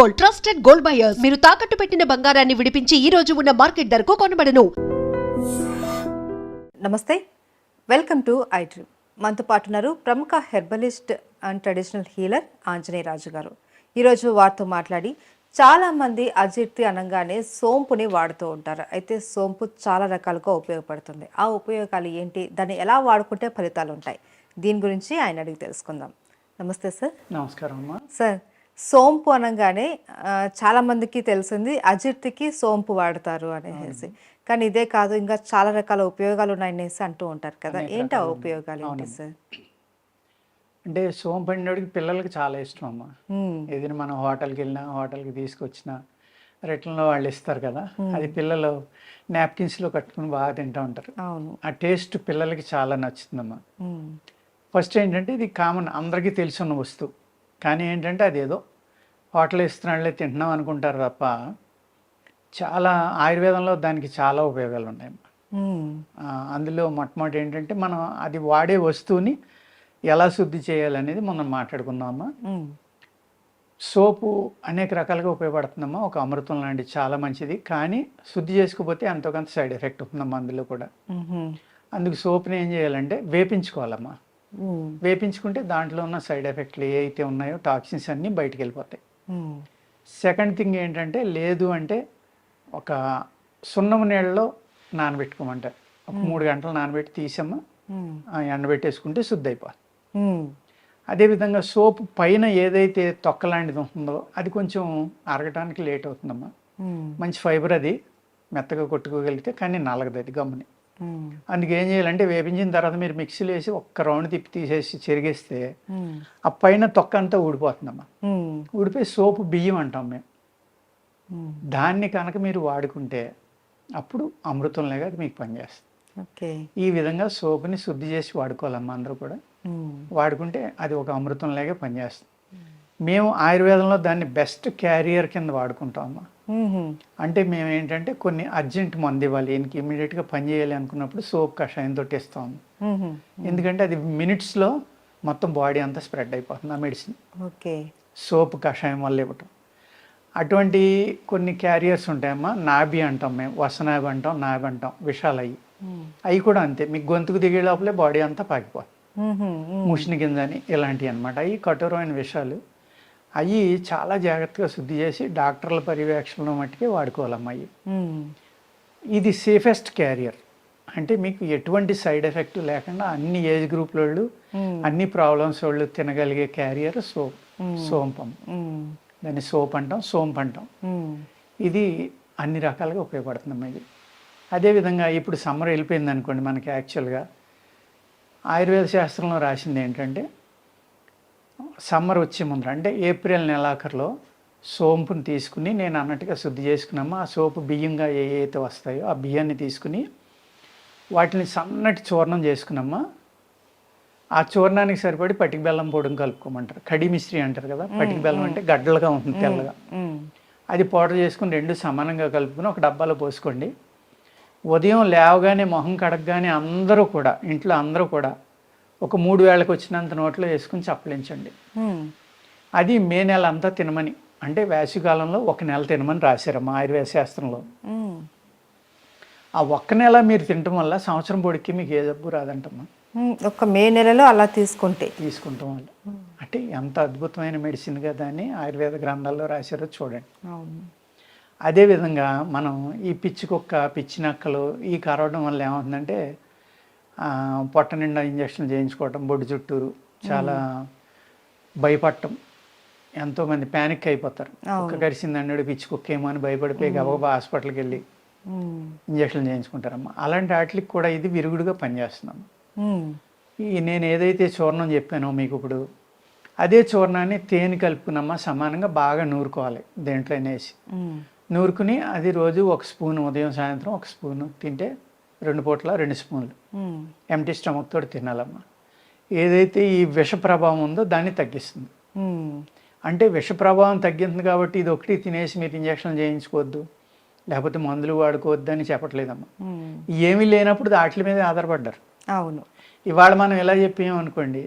Gold trusted gold buyers మీరు తాకట్టు పెట్టిన బంగారాన్ని విడిపించి ఈ రోజు ఉన్న మార్కెట్ ధరకు కొనబడను నమస్తే వెల్కమ్ టు ఐట్రీ మనతో పాటు ఉన్నారు ప్రముఖ herbalist and traditional healer Anjaneya Raju garu ఈరోజు వారితో మాట్లాడి చాలామంది అజీర్తి అనగానే సోంపుని వాడుతూ ఉంటారు అయితే సోంపు చాలా రకాలుగా ఉపయోగపడుతుంది ఆ ఉపయోగాలు ఏంటి దాన్ని ఎలా వాడుకుంటే ఫలితాలు ఉంటాయి దీని గురించి ఆయన అడిగి తెలుసుకుందాం నమస్తే సార్ నమస్కారం అమ్మా సార్ సోంపు అనగానే చాలామందికి తెలిసింది అజిర్తికి సోంపు వాడతారు అనేసి కానీ ఇదే కాదు ఇంకా చాలా రకాల ఉపయోగాలు ఉన్నాయనేసి అంటూ ఉంటారు కదా ఏంటి ఆ ఉపయోగాలు ఏంటి సార్ అంటే సోంపు అనేది పిల్లలకి చాలా ఇష్టం అమ్మ ఏదైనా మనం హోటల్కి వెళ్ళినా హోటల్కి తీసుకొచ్చినా రెట్లలో వాళ్ళు ఇస్తారు కదా అది పిల్లలు నాప్కిన్స్లో కట్టుకుని బాగా తింటూ ఉంటారు అవును ఆ టేస్ట్ పిల్లలకి చాలా నచ్చుతుందమ్మా ఫస్ట్ ఏంటంటే ఇది కామన్ అందరికీ తెలిసిన వస్తువు కానీ ఏంటంటే అదేదో హోటల్ ఇస్తున్నాళ్ళే తింటున్నాం అనుకుంటారు తప్ప చాలా ఆయుర్వేదంలో దానికి చాలా ఉపయోగాలు ఉన్నాయి అందులో మొట్టమొదటి ఏంటంటే మనం అది వాడే వస్తువుని ఎలా శుద్ధి చేయాలనేది మనం మాట్లాడుకుందామా సోపు అనేక రకాలుగా ఉపయోగపడుతుందమ్మా ఒక అమృతం లాంటి చాలా మంచిది కానీ శుద్ధి చేసుకుపోతే అంతకంత కొంత సైడ్ ఎఫెక్ట్ ఉంటుందమ్మా అందులో కూడా అందుకు సోప్ని ఏం చేయాలంటే వేపించుకోవాలమ్మా వేపించుకుంటే దాంట్లో ఉన్న సైడ్ ఎఫెక్ట్లు ఏ అయితే ఉన్నాయో టాక్సిన్స్ అన్నీ బయటకు వెళ్ళిపోతాయి సెకండ్ థింగ్ ఏంటంటే లేదు అంటే ఒక సున్నము నీళ్ళలో నానబెట్టుకోమంటారు ఒక మూడు గంటలు నానబెట్టి తీసామా ఎండబెట్టేసుకుంటే శుద్ధి అయిపోతుంది అదేవిధంగా సోప్ పైన ఏదైతే తొక్క లాంటిది ఉంటుందో అది కొంచెం అరగటానికి లేట్ అవుతుందమ్మా మంచి ఫైబర్ అది మెత్తగా కొట్టుకోగలిగితే కానీ నలగదు అది గమ్ముని అందుకు ఏం చేయాలంటే వేపించిన తర్వాత మీరు మిక్సీలో వేసి ఒక్క రౌండ్ తిప్పి తీసేసి చెరిగేస్తే ఆ పైన తొక్క అంతా ఊడిపోతుందమ్మా ఊడిపోయి సోపు బియ్యం అంటాం మేము దాన్ని కనుక మీరు వాడుకుంటే అప్పుడు అమృతంలాగా అది మీకు పనిచేస్తుంది ఈ విధంగా సోపుని శుద్ధి చేసి వాడుకోవాలమ్మా అందరూ కూడా వాడుకుంటే అది ఒక అమృతంలాగే పనిచేస్తుంది మేము ఆయుర్వేదంలో దాన్ని బెస్ట్ క్యారియర్ కింద వాడుకుంటామమ్మా అంటే మేము ఏంటంటే కొన్ని అర్జెంట్ మంది ఇవ్వాలి ఈయనకి ఇమీడియట్గా పని చేయాలి అనుకున్నప్పుడు సోప్ కషాయం తోటి ఇస్తాం ఎందుకంటే అది మినిట్స్లో మొత్తం బాడీ అంతా స్ప్రెడ్ అయిపోతుంది ఆ మెడిసిన్ ఓకే సోప్ కషాయం వల్ల ఇవ్వటం అటువంటి కొన్ని క్యారియర్స్ ఉంటాయమ్మా నాభి అంటాం మేము వసనాభి అంటాం నాభి అంటాం విషాలు అవి అవి కూడా అంతే మీకు గొంతుకు దిగే లోపలే బాడీ అంతా పాకిపోతుంది ముషిని గింజని ఇలాంటివి అనమాట అవి కఠోరమైన విషయాలు అవి చాలా జాగ్రత్తగా శుద్ధి చేసి డాక్టర్ల పర్యవేక్షణలో మట్టుకే వాడుకోవాలమ్మా అవి ఇది సేఫెస్ట్ క్యారియర్ అంటే మీకు ఎటువంటి సైడ్ ఎఫెక్ట్ లేకుండా అన్ని ఏజ్ గ్రూప్ వాళ్ళు అన్ని ప్రాబ్లమ్స్ వాళ్ళు తినగలిగే క్యారియర్ సోప్ సోంపం దాన్ని సోప్ అంటాం సోంప్ అంటాం ఇది అన్ని రకాలుగా ఉపయోగపడుతుందమ్మా ఇది అదేవిధంగా ఇప్పుడు సమ్మర్ వెళ్ళిపోయింది అనుకోండి మనకి యాక్చువల్గా ఆయుర్వేద శాస్త్రంలో రాసింది ఏంటంటే సమ్మర్ వచ్చే ముందర అంటే ఏప్రిల్ నెలాఖరులో సోంపుని తీసుకుని నేను అన్నట్టుగా శుద్ధి చేసుకున్నామో ఆ సోపు బియ్యంగా ఏ అయితే వస్తాయో ఆ బియ్యాన్ని తీసుకుని వాటిని సన్నటి చూర్ణం చేసుకున్నామా ఆ చూర్ణానికి సరిపడి పటికి బెల్లం పొడిని కలుపుకోమంటారు కడి మిశ్రీ అంటారు కదా పటికి బెల్లం అంటే గడ్డలుగా ఉంటుంది తెల్లగా అది పౌడర్ చేసుకుని రెండు సమానంగా కలుపుకుని ఒక డబ్బాలో పోసుకోండి ఉదయం లేవగానే మొహం కడగగానే అందరూ కూడా ఇంట్లో అందరూ కూడా ఒక మూడు వేళకు వచ్చినంత నోట్లో వేసుకుని చప్పలించండి అది మే నెల అంతా తినమని అంటే వేసవికాలంలో ఒక నెల తినమని రాశారు మా ఆయుర్వేద శాస్త్రంలో ఆ ఒక్క నెల మీరు తినటం వల్ల సంవత్సరం పొడికి మీకు ఏ జబ్బు రాదంటమ్మా ఒక మే నెలలో అలా తీసుకుంటే తీసుకుంటాం వాళ్ళు అంటే ఎంత అద్భుతమైన మెడిసిన్ కదా అని ఆయుర్వేద గ్రంథాల్లో రాశారో చూడండి అదేవిధంగా మనం ఈ పిచ్చి కుక్క పిచ్చి నక్కలు ఈ కరవడం వల్ల ఏమవుతుందంటే పొట్ట నిండా ఇంజక్షన్లు చేయించుకోవటం బొడ్డు చుట్టూరు చాలా భయపడటం ఎంతోమంది ప్యానిక్ అయిపోతారు కుక్క కరిచిందండి పిచ్చి కుక్క ఏమో అని భయపడిపోయి గబగబా హాస్పిటల్కి వెళ్ళి ఇంజక్షన్లు చేయించుకుంటారమ్మా అలాంటి వాటికి కూడా ఇది విరుగుడుగా పనిచేస్తున్నాము ఈ నేను ఏదైతే చూర్ణం చెప్పానో మీకు ఇప్పుడు అదే చూర్ణాన్ని తేనె కలుపుకున్నమ్మా సమానంగా బాగా నూరుకోవాలి దేంట్లో వేసి నూరుకుని అది రోజు ఒక స్పూన్ ఉదయం సాయంత్రం ఒక స్పూన్ తింటే రెండు పూట్ల రెండు స్పూన్లు ఎంటీ స్టమక్ తోటి తినాలమ్మా ఏదైతే ఈ విష ప్రభావం ఉందో దాన్ని తగ్గిస్తుంది అంటే విష ప్రభావం తగ్గింది కాబట్టి ఇది ఒకటి తినేసి మీరు ఇంజక్షన్ చేయించుకోవద్దు లేకపోతే మందులు వాడుకోవద్దు అని చెప్పట్లేదమ్మా ఏమీ లేనప్పుడు వాటి మీద ఆధారపడ్డారు అవును ఇవాళ మనం ఎలా చెప్పామనుకోండి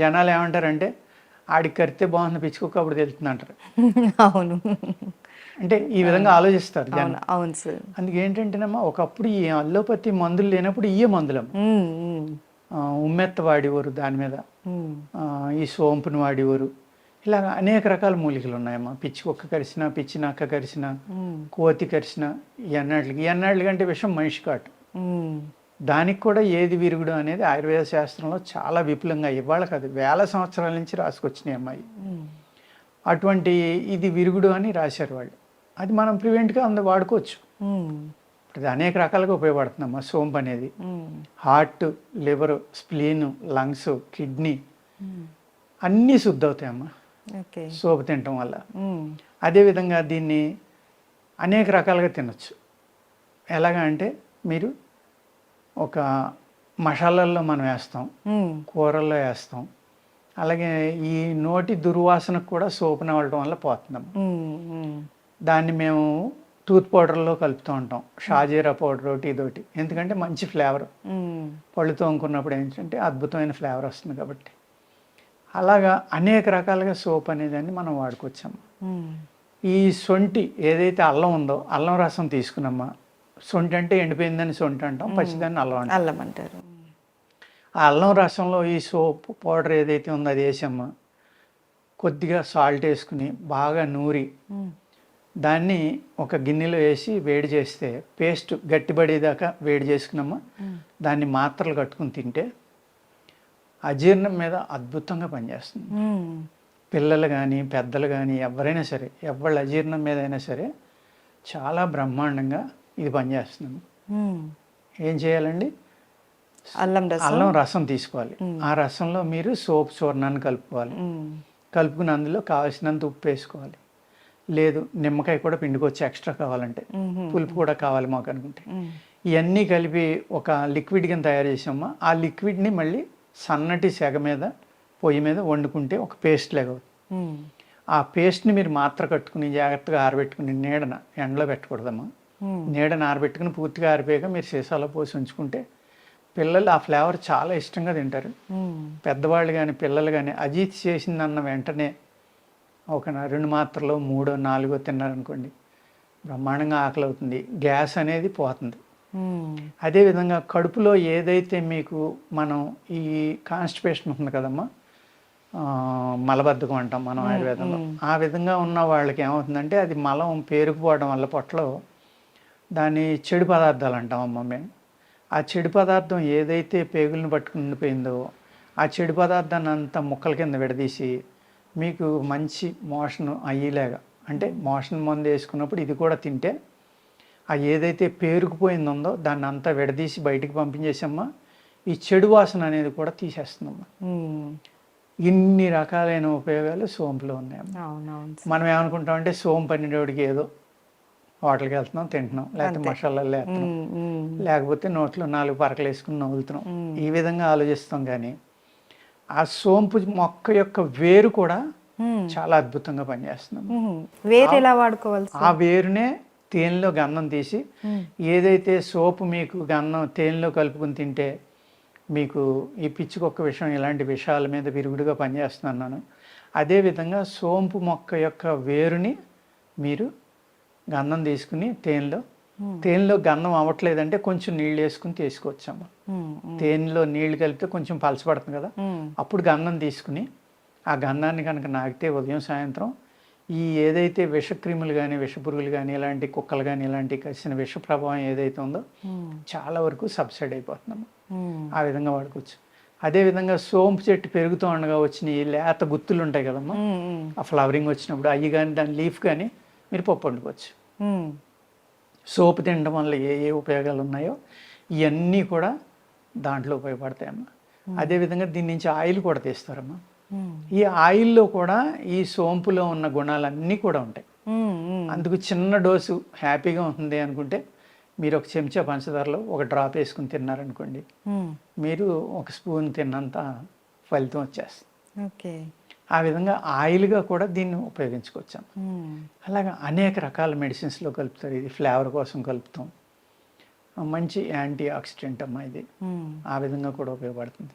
జనాలు ఏమంటారంటే ఆడికి కరితే బాగుంది పిచ్చుకోక అప్పుడు తెలుస్తుంది అంటారు అవును అంటే ఈ విధంగా ఆలోచిస్తారు అవును సార్ అందుకే ఏంటంటేనమ్మా ఒకప్పుడు ఈ అల్లోపతి మందులు లేనప్పుడు ఇయ్యే మందులం ఉమ్మెత్త వాడేవారు దాని మీద ఈ సోంపుని వాడేవారు ఇలా అనేక రకాల మూలికలు ఉన్నాయమ్మా పిచ్చి కుక్క కరిసిన పిచ్చి నక్క కరిసిన కోతి కరిసిన ఎన్నాళ్ళకి ఈ అంటే విషయం మనిషి కాటు దానికి కూడా ఏది విరుగుడు అనేది ఆయుర్వేద శాస్త్రంలో చాలా విపులంగా ఇవాళ కాదు వేల సంవత్సరాల నుంచి రాసుకొచ్చినాయి అమ్మాయి అటువంటి ఇది విరుగుడు అని రాశారు వాళ్ళు అది మనం ప్రివెంట్గా అందులో వాడుకోవచ్చు ఇప్పుడు అనేక రకాలుగా ఉపయోగపడుతుందమ్మా సోంపు అనేది heart liver spleen lungs kidney అన్నీ శుద్ధి అమ్మా సోపు తినటం వల్ల అదేవిధంగా దీన్ని అనేక రకాలుగా తినచ్చు ఎలాగా అంటే మీరు ఒక మసాలాల్లో మనం వేస్తాం కూరల్లో వేస్తాం అలాగే ఈ నోటి దుర్వాసనకు కూడా సోపు వాళ్ళటం వల్ల పోతుందమ్మా దాన్ని మేము టూత్ పౌడర్లో కలుపుతూ ఉంటాం షాజీరా పౌడర్ ఇదోటి ఎందుకంటే మంచి ఫ్లేవర్ పళ్ళు తోముకున్నప్పుడు ఏంటంటే అద్భుతమైన ఫ్లేవర్ వస్తుంది కాబట్టి అలాగా అనేక రకాలుగా సోప్ అనేదాన్ని మనం వాడుకొచ్చాం ఈ సొంటి ఏదైతే అల్లం ఉందో అల్లం రసం తీసుకున్నామా సొంటి అంటే ఎండిపోయిందని సొంటి అంటాం పచ్చిదాన్ని అల్లం అల్లం అంటారు ఆ అల్లం రసంలో ఈ సోప్ పౌడర్ ఏదైతే ఉందో అది వేసామా కొద్దిగా సాల్ట్ వేసుకుని బాగా నూరి దాన్ని ఒక గిన్నెలో వేసి వేడి చేస్తే పేస్ట్ గట్టిపడేదాకా వేడి చేసుకున్నామా దాన్ని మాత్రలు కట్టుకుని తింటే అజీర్ణం మీద అద్భుతంగా పనిచేస్తుంది పిల్లలు కానీ పెద్దలు కానీ ఎవరైనా సరే ఎవళ్ళ అజీర్ణం మీద అయినా సరే చాలా బ్రహ్మాండంగా ఇది పనిచేస్తుంది ఏం చేయాలండి అల్లం అల్లం రసం తీసుకోవాలి ఆ రసంలో మీరు సోప్ చూర్ణాన్ని కలుపుకోవాలి కలుపుకుని అందులో కావలసినంత ఉప్పు వేసుకోవాలి లేదు నిమ్మకాయ కూడా పిండుకోవచ్చు ఎక్స్ట్రా కావాలంటే పులుపు కూడా కావాలి మాకు అనుకుంటే ఇవన్నీ కలిపి ఒక లిక్విడ్ కింద తయారు చేసామా ఆ లిక్విడ్ని మళ్ళీ సన్నటి సెగ మీద పొయ్యి మీద వండుకుంటే ఒక పేస్ట్ లాగా ఆ పేస్ట్ని మీరు మాత్ర కట్టుకుని జాగ్రత్తగా ఆరబెట్టుకుని నీడన ఎండలో పెట్టకూడదమ్మా నీడన ఆరబెట్టుకుని పూర్తిగా ఆరిపోయాక మీరు సీసాలో పోసి ఉంచుకుంటే పిల్లలు ఆ ఫ్లేవర్ చాలా ఇష్టంగా తింటారు పెద్దవాళ్ళు కానీ పిల్లలు కానీ అజీత్ చేసిందన్న వెంటనే ఒక రెండు మాత్రలో మూడో నాలుగో తిన్నారనుకోండి బ్రహ్మాండంగా ఆకలి అవుతుంది గ్యాస్ అనేది పోతుంది అదేవిధంగా కడుపులో ఏదైతే మీకు మనం ఈ కాన్స్టిపేషన్ ఉంది కదమ్మా మలబద్ధకం అంటాం మనం ఆయుర్వేదంలో ఆ విధంగా ఉన్న వాళ్ళకి ఏమవుతుందంటే అది మలం పేరుకుపోవడం వల్ల పొట్టలో దాని చెడు పదార్థాలు అంటాం అమ్మ మేము ఆ చెడు పదార్థం ఏదైతే పేగులను పట్టుకుని ఉండిపోయిందో ఆ చెడు పదార్థాన్ని అంతా ముక్కల కింద విడదీసి మీకు మంచి మోషన్ అయ్యేలాగా అంటే మోషన్ మందు వేసుకున్నప్పుడు ఇది కూడా తింటే ఆ ఏదైతే పేరుకుపోయిందో దాన్ని అంతా విడదీసి బయటికి పంపించేసామ్మా ఈ చెడు వాసన అనేది కూడా తీసేస్తుందమ్మా ఇన్ని రకాలైన ఉపయోగాలు సోంపులో ఉన్నాయి మనం ఏమనుకుంటామంటే సోంపు అనేటోడికి ఏదో హోటల్కి వెళ్తున్నాం తింటున్నాం లేకపోతే మసాలాలు లేకపోతే నోట్లో నాలుగు పరకలు వేసుకుని నవ్వులుతున్నాం ఈ విధంగా ఆలోచిస్తాం కానీ ఆ సోంపు మొక్క యొక్క వేరు కూడా చాలా అద్భుతంగా పనిచేస్తుంది వేరు ఎలా వాడుకోవాలి ఆ వేరునే తేనెలో గంధం తీసి ఏదైతే సోపు మీకు గంధం తేనెలో కలుపుకుని తింటే మీకు ఈ పిచ్చికొక్క విషయం ఇలాంటి విషయాల మీద విరుగుడుగా పనిచేస్తున్నాను అదేవిధంగా సోంపు మొక్క యొక్క వేరుని మీరు గంధం తీసుకుని తేనెలో Hmm. తేనెలో గంధం అవ్వట్లేదంటే కొంచెం నీళ్ళు వేసుకుని తీసుకోవచ్చమ్మ hmm, hmm. తేనెలో నీళ్లు కలిపితే కొంచెం పలచబడుతుంది కదా అప్పుడు గంధం తీసుకుని ఆ గంధాన్ని కనుక నాగితే ఉదయం సాయంత్రం ఈ ఏదైతే విషక్రిములు కానీ విషపురుగులు కానీ ఇలాంటి కుక్కలు కానీ ఇలాంటి కలిసిన విష ప్రభావం ఏదైతే ఉందో చాలా వరకు సబ్సైడ్ అయిపోతున్నాము ఆ విధంగా వాడుకోవచ్చు అదే విధంగా సోంపు చెట్టు పెరుగుతూ ఉండగా వచ్చిన లేత గుత్తులు ఉంటాయి కదమ్మా ఆ ఫ్లవరింగ్ వచ్చినప్పుడు అవి కానీ దాని లీఫ్ కానీ మీరు పప్పు వండుకోవచ్చు సోపు తినడం వల్ల ఏ ఏ ఉపయోగాలు ఉన్నాయో ఇవన్నీ కూడా దాంట్లో ఉపయోగపడతాయమ్మా అదేవిధంగా దీని నుంచి ఆయిల్ కూడా తీస్తారమ్మా ఈ ఆయిల్లో కూడా ఈ సోంపులో ఉన్న గుణాలన్నీ కూడా ఉంటాయి అందుకు చిన్న డోసు హ్యాపీగా ఉంటుంది అనుకుంటే మీరు ఒక చెంచా పంచదారలో ఒక డ్రాప్ వేసుకుని తిన్నారనుకోండి మీరు ఒక స్పూన్ తిన్నంత ఫలితం వచ్చేస్తుంది ఓకే ఆ విధంగా ఆయిల్గా కూడా దీన్ని ఉపయోగించుకోవచ్చు అలాగా అనేక రకాల మెడిసిన్స్లో కలుపుతారు ఇది ఫ్లేవర్ కోసం కలుపుతాం మంచి యాంటీ ఆక్సిడెంట్ అమ్మా ఇది ఆ విధంగా కూడా ఉపయోగపడుతుంది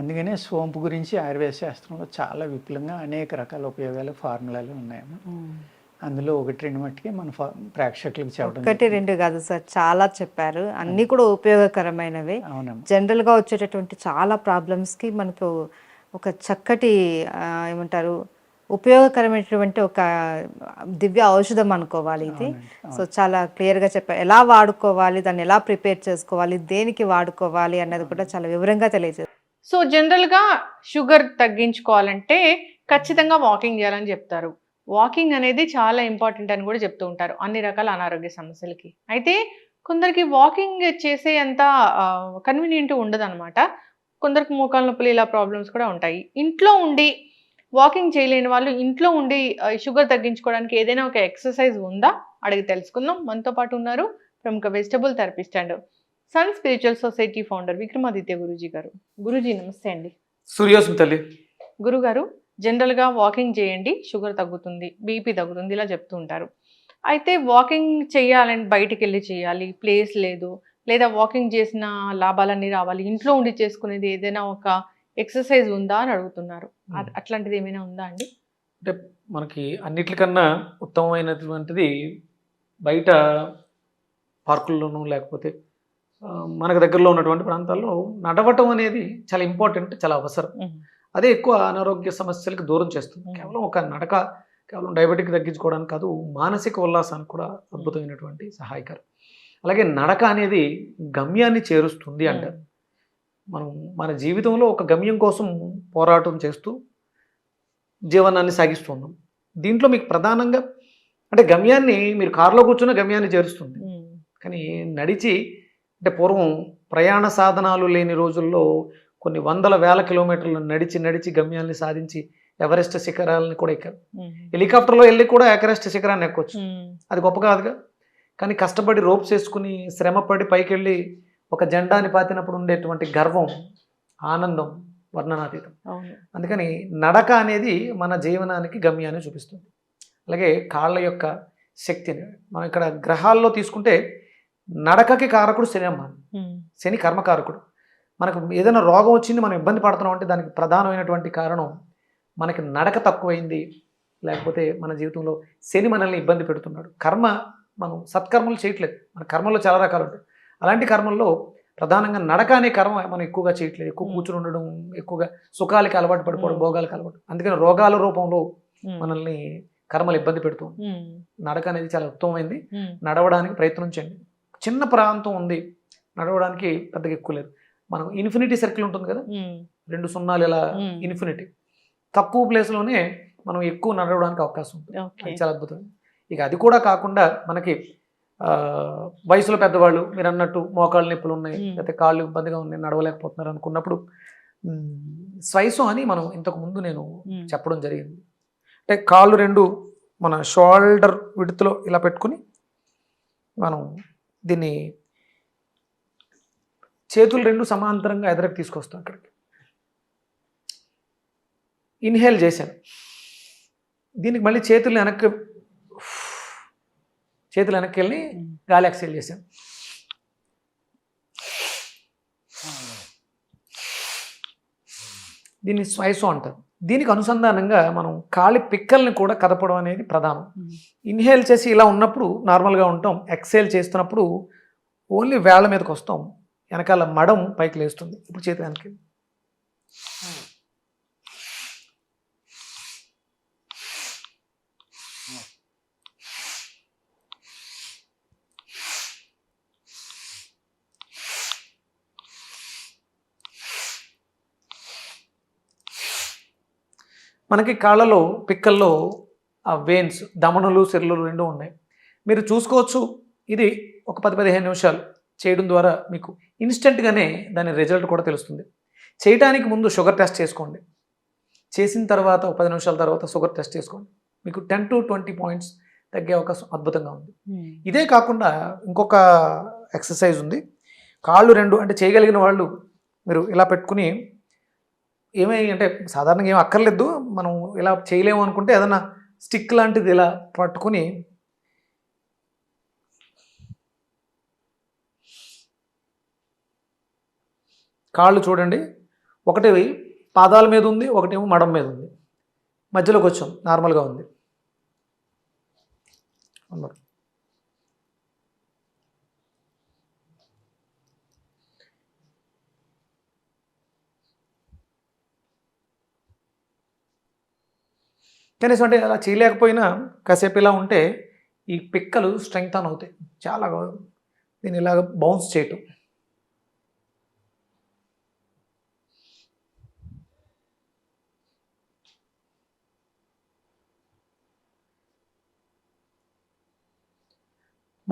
అందుకనే సోంపు గురించి ఆయుర్వేద శాస్త్రంలో చాలా విపులంగా అనేక రకాల ఉపయోగాలు ఫార్ములాలు ఉన్నాయమ్మా అందులో ఒకటి రెండు మట్టుకి మన ప్రేక్షకులకు చెప్పడం ఒకటి రెండు కాదు సార్ చాలా చెప్పారు అన్నీ కూడా ఉపయోగకరమైనవి జనరల్గా వచ్చేటటువంటి చాలా ప్రాబ్లమ్స్కి మనకు ఒక చక్కటి ఏమంటారు ఉపయోగకరమైనటువంటి ఒక దివ్య ఔషధం అనుకోవాలి ఇది సో చాలా క్లియర్గా చెప్పారు ఎలా వాడుకోవాలి దాన్ని ఎలా ప్రిపేర్ చేసుకోవాలి దేనికి వాడుకోవాలి అన్నది కూడా చాలా వివరంగా తెలియజేస్తారు సో జనరల్గా షుగర్ తగ్గించుకోవాలంటే ఖచ్చితంగా వాకింగ్ చేయాలని చెప్తారు వాకింగ్ అనేది చాలా ఇంపార్టెంట్ అని కూడా చెప్తూ ఉంటారు అన్ని రకాల అనారోగ్య సమస్యలకి అయితే కొందరికి వాకింగ్ చేసే అంత కన్వీనియంట్ ఉండదు అనమాట కొందరికి మోకాల నొప్పులు ఇలా ప్రాబ్లమ్స్ కూడా ఉంటాయి ఇంట్లో ఉండి వాకింగ్ చేయలేని వాళ్ళు ఇంట్లో ఉండి షుగర్ తగ్గించుకోవడానికి ఏదైనా ఒక ఎక్సర్సైజ్ ఉందా అడిగి తెలుసుకుందాం మనతో పాటు ఉన్నారు ప్రముఖ vegetable therapist and sun spiritual society founder Vikramaditya Guruji garu Guruji నమస్తే అండి సూర్యోసం తల్లి గురుగారు జనరల్గా వాకింగ్ చేయండి షుగర్ తగ్గుతుంది బీపీ తగ్గుతుంది ఇలా చెప్తూ ఉంటారు అయితే వాకింగ్ చేయాలని బయటికి వెళ్ళి చేయాలి ప్లేస్ లేదు లేదా వాకింగ్ చేసిన లాభాలన్నీ రావాలి ఇంట్లో ఉండి చేసుకునేది ఏదైనా ఒక ఎక్సర్సైజ్ ఉందా అని అడుగుతున్నారు అట్లాంటిది ఏమైనా ఉందా అండి అంటే మనకి అన్నిటికన్నా ఉత్తమమైనటువంటిది బయట పార్కుల్లోనూ లేకపోతే మనకు దగ్గరలో ఉన్నటువంటి ప్రాంతాల్లో నడవటం అనేది చాలా ఇంపార్టెంట్ చాలా అవసరం అదే ఎక్కువ అనారోగ్య సమస్యలకు దూరం చేస్తుంది కేవలం ఒక నడక కేవలం డయాబెటిక్ తగ్గించుకోవడానికి కాదు మానసిక ఉల్లాసానికి కూడా అద్భుతమైనటువంటి సహాయకరం అలాగే నడక అనేది గమ్యాన్ని చేరుస్తుంది అంటారు మనం మన జీవితంలో ఒక గమ్యం కోసం పోరాటం చేస్తూ జీవనాన్ని సాగిస్తున్నాం దీంట్లో మీకు ప్రధానంగా అంటే గమ్యాన్ని మీరు కారులో కూర్చున్న గమ్యాన్ని చేరుస్తుంది కానీ నడిచి అంటే పూర్వం ప్రయాణ సాధనాలు లేని రోజుల్లో కొన్ని వందల వేల కిలోమీటర్లు నడిచి నడిచి గమ్యాన్ని సాధించి ఎవరెస్ట్ శిఖరాలని కూడా ఎక్కారు హెలికాప్టర్లో వెళ్ళి కూడా ఎవరెస్ట్ శిఖరాన్ని ఎక్కొచ్చు అది గొప్ప కాదుగా కానీ కష్టపడి రోప్స్ వేసుకుని శ్రమపడి పైకెళ్ళి ఒక జెండాని పాతినప్పుడు ఉండేటువంటి గర్వం ఆనందం వర్ణనాతీతం అందుకని నడక అనేది మన జీవనానికి గమ్యాన్ని చూపిస్తుంది అలాగే కాళ్ళ యొక్క శక్తిని మనం ఇక్కడ గ్రహాల్లో తీసుకుంటే నడకకి కారకుడు శని అమ్మ శని కర్మకారకుడు మనకు ఏదైనా రోగం వచ్చింది మనం ఇబ్బంది పడుతున్నాం అంటే దానికి ప్రధానమైనటువంటి కారణం మనకి నడక తక్కువైంది లేకపోతే మన జీవితంలో శని మనల్ని ఇబ్బంది పెడుతున్నాడు కర్మ మనం సత్కర్మలు చేయట్లేదు మన కర్మల్లో చాలా రకాలు ఉంటాయి అలాంటి కర్మల్లో ప్రధానంగా నడక అనే కర్మ మనం ఎక్కువగా చేయట్లేదు ఎక్కువ కూర్చుని ఉండడం ఎక్కువగా సుఖాలకి అలవాటు పడిపోవడం భోగాలకు అలవాటు అందుకని రోగాల రూపంలో మనల్ని కర్మలు ఇబ్బంది పెడుతూ నడక అనేది చాలా ఉత్తమమైంది నడవడానికి ప్రయత్నం చేయండి చిన్న ప్రాంతం ఉంది నడవడానికి పెద్దగా ఎక్కువ లేదు మనం ఇన్ఫినిటీ సర్కిల్ ఉంటుంది కదా రెండు సున్నాలు ఇలా ఇన్ఫినిటీ తక్కువ ప్లేస్లోనే మనం ఎక్కువ నడవడానికి అవకాశం ఉంటుంది చాలా అద్భుతం ఇక అది కూడా కాకుండా మనకి వయసులో పెద్దవాళ్ళు మీరు అన్నట్టు మోకాళ్ళ నొప్పులు ఉన్నాయి లేకపోతే కాళ్ళు ఇబ్బందిగా ఉన్నాయి నడవలేకపోతున్నారు అనుకున్నప్పుడు స్వైసం అని మనం ఇంతకు ముందు నేను చెప్పడం జరిగింది అంటే కాళ్ళు రెండు మన షోల్డర్ విడుతులో ఇలా పెట్టుకుని మనం దీన్ని చేతులు రెండు సమాంతరంగా ఎదరకు తీసుకొస్తాం అక్కడికి ఇన్హేల్ చేశాను దీనికి మళ్ళీ చేతులు వెనక్కి చేతులు వెనక్కి వెళ్ళి గాలి ఎక్సైల్ చేసాం దీన్ని స్వైసో అంటారు దీనికి అనుసంధానంగా మనం కాలి పిక్కల్ని కూడా కదపడం అనేది ప్రధానం ఇన్హేల్ చేసి ఇలా ఉన్నప్పుడు నార్మల్గా ఉంటాం ఎక్సైల్ చేస్తున్నప్పుడు ఓన్లీ వేళ్ల మీదకి వస్తాం వెనకాల మడం పైకి లేస్తుంది ఇప్పుడు చేతి వెనక్కి మనకి కాళ్ళలో పిక్కల్లో వేన్స్ దమనులు సిర్లు రెండు ఉన్నాయి మీరు చూసుకోవచ్చు ఇది ఒక పది పదిహేను నిమిషాలు చేయడం ద్వారా మీకు ఇన్స్టెంట్గానే దాని రిజల్ట్ కూడా తెలుస్తుంది చేయడానికి ముందు షుగర్ టెస్ట్ చేసుకోండి చేసిన తర్వాత ఒక పది నిమిషాల తర్వాత షుగర్ టెస్ట్ చేసుకోండి మీకు టెన్ టు ట్వంటీ పాయింట్స్ తగ్గే అవకాశం అద్భుతంగా ఉంది hmm. ఇదే కాకుండా ఇంకొక ఎక్సర్సైజ్ ఉంది కాళ్ళు రెండు అంటే చేయగలిగిన వాళ్ళు మీరు ఇలా పెట్టుకుని ఏమై అంటే సాధారణంగా ఏమి అక్కర్లేదు మనం ఇలా చేయలేము అనుకుంటే ఏదైనా స్టిక్ లాంటిది ఇలా పట్టుకుని కాళ్ళు చూడండి ఒకటి పాదాల మీద ఉంది ఒకటి ఏమో మడం మీద ఉంది మధ్యలోకి వచ్చాం నార్మల్గా ఉంది అన్నారు కనీసం అంటే అలా చేయలేకపోయినా కాసేపు ఇలా ఉంటే ఈ పిక్కలు స్ట్రెంగ్త్ అని అవుతాయి చాలా దీన్ని ఇలాగ బౌన్స్ చేయటం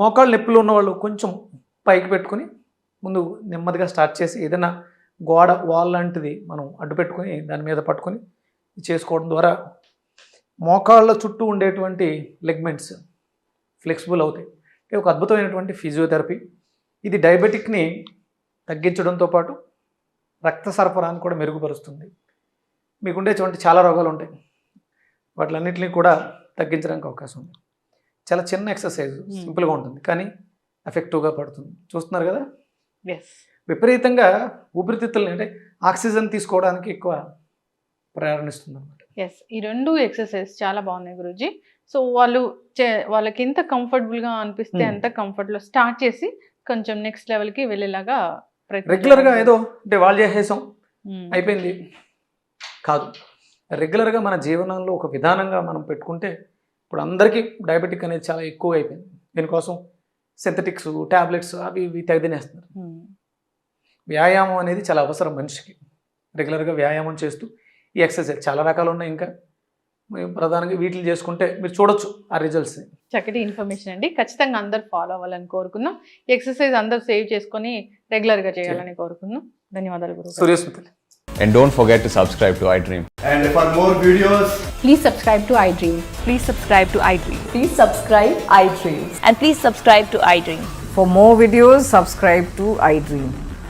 మోకాళ్ళు నొప్పులు ఉన్నవాళ్ళు కొంచెం పైకి పెట్టుకుని ముందు నెమ్మదిగా స్టార్ట్ చేసి ఏదైనా గోడ వాల్ లాంటిది మనం అడ్డు పెట్టుకుని దాని మీద పట్టుకొని చేసుకోవడం ద్వారా మోకాళ్ళ చుట్టూ ఉండేటువంటి లెగ్మెంట్స్ ఫ్లెక్సిబుల్ అవుతాయి ఒక అద్భుతమైనటువంటి ఫిజియోథెరపీ ఇది డయాబెటిక్ని తగ్గించడంతో పాటు రక్త సరఫరాను కూడా మెరుగుపరుస్తుంది మీకుండేటువంటి చాలా రోగాలు ఉంటాయి వాటిలన్నింటినీ కూడా తగ్గించడానికి అవకాశం ఉంది చాలా చిన్న ఎక్సర్సైజ్ సింపుల్గా ఉంటుంది కానీ ఎఫెక్టివ్గా పడుతుంది చూస్తున్నారు కదా విపరీతంగా ఊపిరితిత్తులని అంటే ఆక్సిజన్ తీసుకోవడానికి ఎక్కువ ప్రయాణిస్తుంది అనమాట ఎస్ ఈ రెండు ఎక్సర్సైజ్ చాలా బాగున్నాయి గురుజీ సో వాళ్ళు వాళ్ళకి ఎంత కంఫర్టబుల్గా అనిపిస్తే hmm. అంత కంఫర్ట్లో స్టార్ట్ చేసి కొంచెం నెక్స్ట్ లెవెల్కి వెళ్ళేలాగా రెగ్యులర్గా ఏదో అంటే వాళ్ళు చేసేసాం hmm. అయిపోయింది కాదు రెగ్యులర్గా మన జీవనంలో ఒక విధానంగా మనం పెట్టుకుంటే ఇప్పుడు అందరికీ డయాబెటిక్ అనేది చాలా ఎక్కువ అయిపోయింది దీనికోసం సింథటిక్స్ ట్యాబ్లెట్స్ అవి ఇవి తగ్గినేస్తున్నారు hmm. వ్యాయామం అనేది చాలా అవసరం మనిషికి రెగ్యులర్గా వ్యాయామం చేస్తూ ఈ ఎక్సర్సైజ్ చాలా రకాలు ఉన్నాయి ఇంకా ప్రధానంగా వీటిని చేసుకుంటే మీరు చూడొచ్చు ఆ రిజల్ట్స్ చక్కటి ఇన్ఫర్మేషన్ అండి ఖచ్చితంగా అందరు ఫాలో అవ్వాలని కోరుకుందాం ఎక్సర్సైజ్ అందరు సేవ్ చేసుకొని రెగ్యులర్గా చేయాలని కోరుకుందాం ధన్యవాదాలు గురు సూర్యస్మృతులు And don't forget to subscribe to iDream. And for more videos, please subscribe to iDream. Please subscribe to iDream. Please subscribe iDream. And please subscribe to iDream. For more videos, subscribe to iDream.